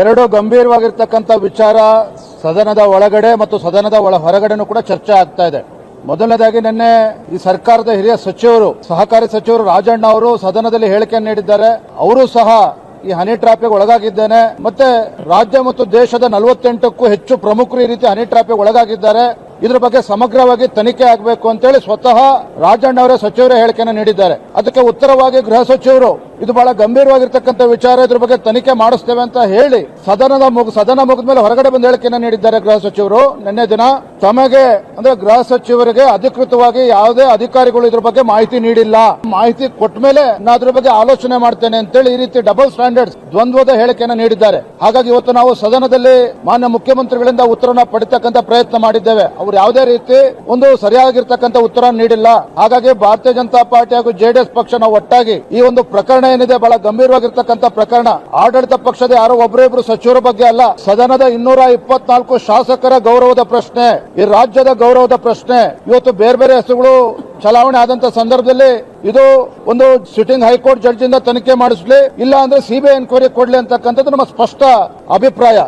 ಎರಡು ಗಂಭೀರವಾಗಿರ್ತಕ್ಕಂಥ ವಿಚಾರ ಸದನದ ಒಳಗಡೆ ಮತ್ತು ಸದನದ ಒಳ ಹೊರಗಡೆನೂ ಕೂಡ ಚರ್ಚೆ ಆಗ್ತಾ ಇದೆ. ಮೊದಲನೇದಾಗಿ ನಿನ್ನೆ ಈ ಸರ್ಕಾರದ ಹಿರಿಯ ಸಚಿವರು, ಸಹಕಾರಿ ಸಚಿವರು ರಾಜಣ್ಣ ಅವರು ಸದನದಲ್ಲಿ ಹೇಳಿಕೆ ನೀಡಿದ್ದಾರೆ. ಅವರು ಸಹ ಈ ಹನಿ ಟ್ರಾಪಿಗೆ ಒಳಗಾಗಿದ್ದೇನೆ. ಮತ್ತೆ ರಾಜ್ಯ ಮತ್ತು ದೇಶದ ನಲವತ್ತೆಂಟಕ್ಕೂ ಹೆಚ್ಚು ಪ್ರಮುಖರು ಈ ರೀತಿ ಹನಿ ಟ್ರಾಪಿಗೆ ಒಳಗಾಗಿದ್ದಾರೆ. ಇದ್ರ ಬಗ್ಗೆ ಸಮಗ್ರವಾಗಿ ತನಿಖೆ ಆಗಬೇಕು ಅಂತೇಳಿ ಸ್ವತಃ ರಾಜಣ್ಣ ಅವರೇ ಸಚಿವರೇ ಹೇಳಿಕೆಯನ್ನು ನೀಡಿದ್ದಾರೆ. ಅದಕ್ಕೆ ಉತ್ತರವಾಗಿ ಗೃಹ ಸಚಿವರು, ಇದು ಬಹಳ ಗಂಭೀರವಾಗಿರ್ತಕ್ಕಂಥ ವಿಚಾರ, ಇದ್ರ ಬಗ್ಗೆ ತನಿಖೆ ಮಾಡಿಸ್ತೇವೆ ಅಂತ ಹೇಳಿ ಸದನದ ಸದನ ಮುಗಿದ ಮೇಲೆ ಹೊರಗಡೆ ಬಂದು ಹೇಳಿಕೆಯನ್ನು ನೀಡಿದ್ದಾರೆ ಗೃಹ ಸಚಿವರು. ನಿನ್ನೆ ದಿನ ತಮಗೆ, ಅಂದ್ರೆ ಗೃಹ ಸಚಿವರಿಗೆ ಅಧಿಕೃತವಾಗಿ ಯಾವುದೇ ಅಧಿಕಾರಿಗಳು ಇದ್ರ ಬಗ್ಗೆ ಮಾಹಿತಿ ನೀಡಿಲ್ಲ. ಮಾಹಿತಿ ಕೊಟ್ಟ ಮೇಲೆ ನಾನು ಅದ್ರ ಬಗ್ಗೆ ಆಲೋಚನೆ ಮಾಡ್ತೇನೆ ಅಂತೇಳಿ ಈ ರೀತಿ ಡಬಲ್ ಸ್ಟ್ಯಾಂಡರ್ಡ್ಸ್ ದ್ವಂದ್ವದ ಹೇಳಿಕೆಯನ್ನು ನೀಡಿದ್ದಾರೆ. ಹಾಗಾಗಿ ಇವತ್ತು ನಾವು ಸದನದಲ್ಲಿ ಮಾನ್ಯ ಮುಖ್ಯಮಂತ್ರಿಗಳಿಂದ ಉತ್ತರನ ಪಡಿತಕ್ಕಂಥ ಪ್ರಯತ್ನ ಮಾಡಿದ್ದೇವೆ. ಅವರು ಯಾವುದೇ ರೀತಿ ಒಂದು ಸರಿಯಾಗಿರ್ತಕ್ಕಂಥ ಉತ್ತರ ನೀಡಿಲ್ಲ. ಹಾಗಾಗಿ ಭಾರತೀಯ ಜನತಾ ಪಾರ್ಟಿ ಹಾಗೂ ಜೆಡಿಎಸ್ ಪಕ್ಷ ನಾವು ಒಟ್ಟಾಗಿ ಈ ಒಂದು ಪ್ರಕರಣ ಏನಿದೆ, ಬಹಳ ಗಂಭೀರವಾಗಿರ್ತಕ್ಕಂಥ ಪ್ರಕರಣ. ಆಡಳಿತ ಪಕ್ಷದ ಯಾರೋ ಒಬ್ಬರಿಬ್ರು ಸಚಿವರ ಬಗ್ಗೆ ಅಲ್ಲ. ಸದನದ ಇನ್ನೂರ ಇಪ್ಪತ್ನಾಲ್ಕು ಶಾಸಕರ ಗೌರವದ ಪ್ರಶ್ನೆ. ಈ ರಾಜ್ಯದ ಗೌರವದ ಪ್ರಶ್ನೆ. ಇವತ್ತು ಬೇರೆ ಬೇರೆ ಹೆಸರುಗಳು ಚಲಾವಣೆ ಆದಂತ ಸಂದರ್ಭದಲ್ಲಿ ಇದು ಒಂದು ಸಿಟ್ಟಿಂಗ್ ಹೈಕೋರ್ಟ್ ಜಡ್ಜ್ ಇಂದ ತನಿಖೆ ಮಾಡಿಸ್ಲಿ, ಇಲ್ಲ ಅಂದ್ರೆ ಸಿಬಿಐ ಎನ್ಕ್ವೈರಿ ಕೊಡ್ಲಿ ಅಂತಕ್ಕಂಥದ್ದು ನಮ್ಮ ಸ್ಪಷ್ಟ ಅಭಿಪ್ರಾಯ.